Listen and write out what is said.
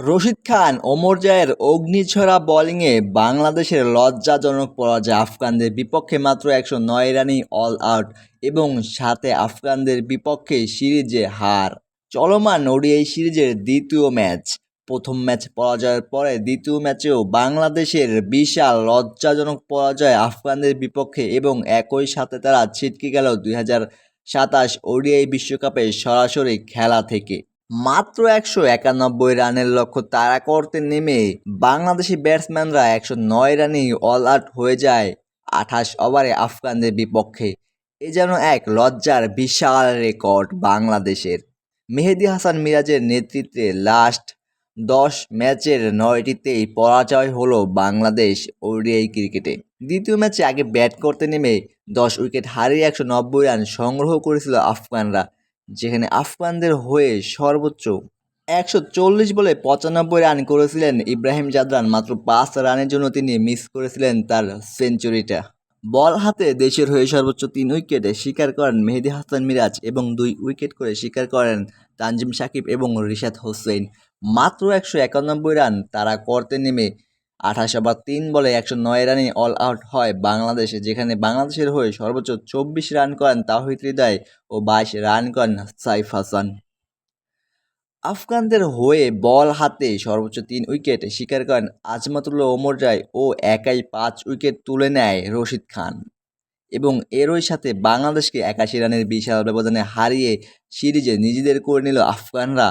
রশিদ খান, ওমর জায়ের অগ্নিঝরা বোলিংয়ে বাংলাদেশের লজ্জাজনক পরাজয় আফগানদের বিপক্ষে মাত্র একশো নয় রানেই অল আউট এবং সাথে আফগানদের বিপক্ষে সিরিজে হার। চলমান ওডিআই সিরিজের দ্বিতীয় ম্যাচ। প্রথম ম্যাচ পরাজয়ের পরে দ্বিতীয় ম্যাচেও বাংলাদেশের বিশাল লজ্জাজনক পরাজয় আফগানদের বিপক্ষে এবং একই সাথে তারা ছিটকে গেল দুই হাজার সাতাশ ওডিআই বিশ্বকাপে সরাসরি খেলা থেকে। মাত্র একশো একানব্বই রানের লক্ষ্য তাড়া করতে নেমে বাংলাদেশি ব্যাটসম্যানরা একশো নয় রানেই অল আউট হয়ে যায় আঠাশ ওভারে আফগানদের বিপক্ষে। এ যেন এক লজ্জার বিশাল রেকর্ড বাংলাদেশের। মেহেদি হাসান মিরাজের নেতৃত্বে লাস্ট দশ ম্যাচের নয়টিতেই পরাজয় হলো বাংলাদেশ ওডিআই ক্রিকেটে। দ্বিতীয় ম্যাচে আগে ব্যাট করতে নেমে দশ উইকেট হারিয়ে একশো নব্বই রান সংগ্রহ করেছিল আফগানরা। যেখানে আফগানদের হয়ে সর্বোচ্চ একশো চল্লিশ বলে পঁচানব্বই রান করেছিলেন ইব্রাহিম জাদরান। মাত্র পাঁচ রানের জন্য তিনি মিস করেছিলেন তার সেঞ্চুরিটা বল হাতে দেশের হয়ে সর্বোচ্চ তিন উইকেটে শিকার করেন মেহেদি হাসান মিরাজ এবং দুই উইকেট করে শিকার করেন তানজিম সাকিব এবং রিশাদ হোসেন। মাত্র একশো একানব্বই রান তারা করতে নেমে আঠাশ ওভার, তিন বলে একশো নয় রানে অল আউট হয় বাংলাদেশে, যেখানে বাংলাদেশের হয়ে সর্বোচ্চ চব্বিশ রান করেন তাহিদ হৃদয় ও বাইশ রান করেন সাইফ হাসান। আফগানদের হয়ে বল হাতে সর্বোচ্চ তিন উইকেট শিকার করেন আজমাতুল্লাহ ওমর রায় ও একাই পাঁচ উইকেট তুলে নেয় রশিদ খান। এবং এরই সাথে বাংলাদেশকে একাশি রানের বিশাল ব্যবধানে হারিয়ে সিরিজে নিজেদের করে নিল আফগানরা।